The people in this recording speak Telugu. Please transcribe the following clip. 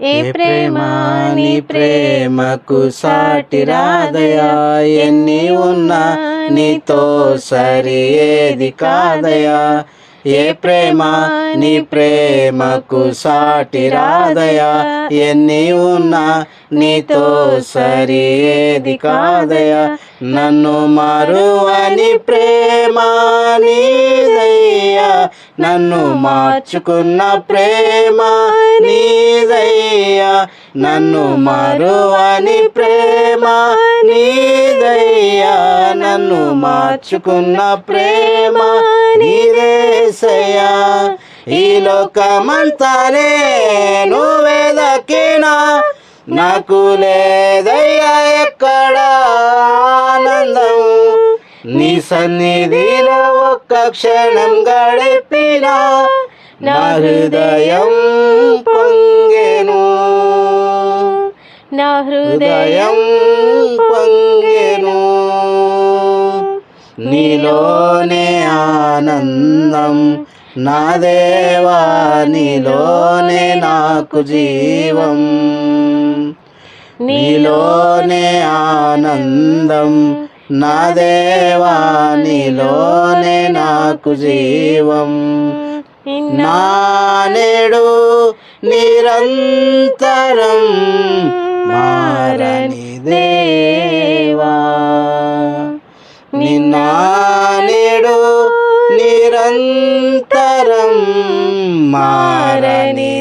ఏ ప్రేమ నీ ప్రేమకు సాటి రాదయా? ఎన్ని ఉన్నా నీతో సరి ఏది కాదయా? ఏ ప్రేమ నీ ప్రేమకు సాటి రాదయా? ఎన్ని ఉన్నా నీతో సరి ఏది కాదయా? నన్ను మరువని ప్రేమ నీదయ్యా నన్ను మార్చుకున్న ప్రేమ నీదయ్యా నన్ను మరువని ప్రేమ నీదయ్యా నన్ను మార్చుకున్న ప్రేమ నీదేసయ్యా ఈ లోకమంతానే నువ్వేదకినా నాకు లేదయ్యా ఎక్కడ ఆనందం. నీ సన్నిధిలో ఒక్క క్షణం గడిపిన నా హృదయం పొంగే నా హృదయం పొంగెను. నీలోనే ఆనందం. నా దేవా నీలోనే నాకు జీవం. నీలోనే ఆనందం. నా దేవా నీలోనే నాకు జీవం. నానేడు నిరంతరం మారని దేవా నిన్నానేడు నిరంతరం మారని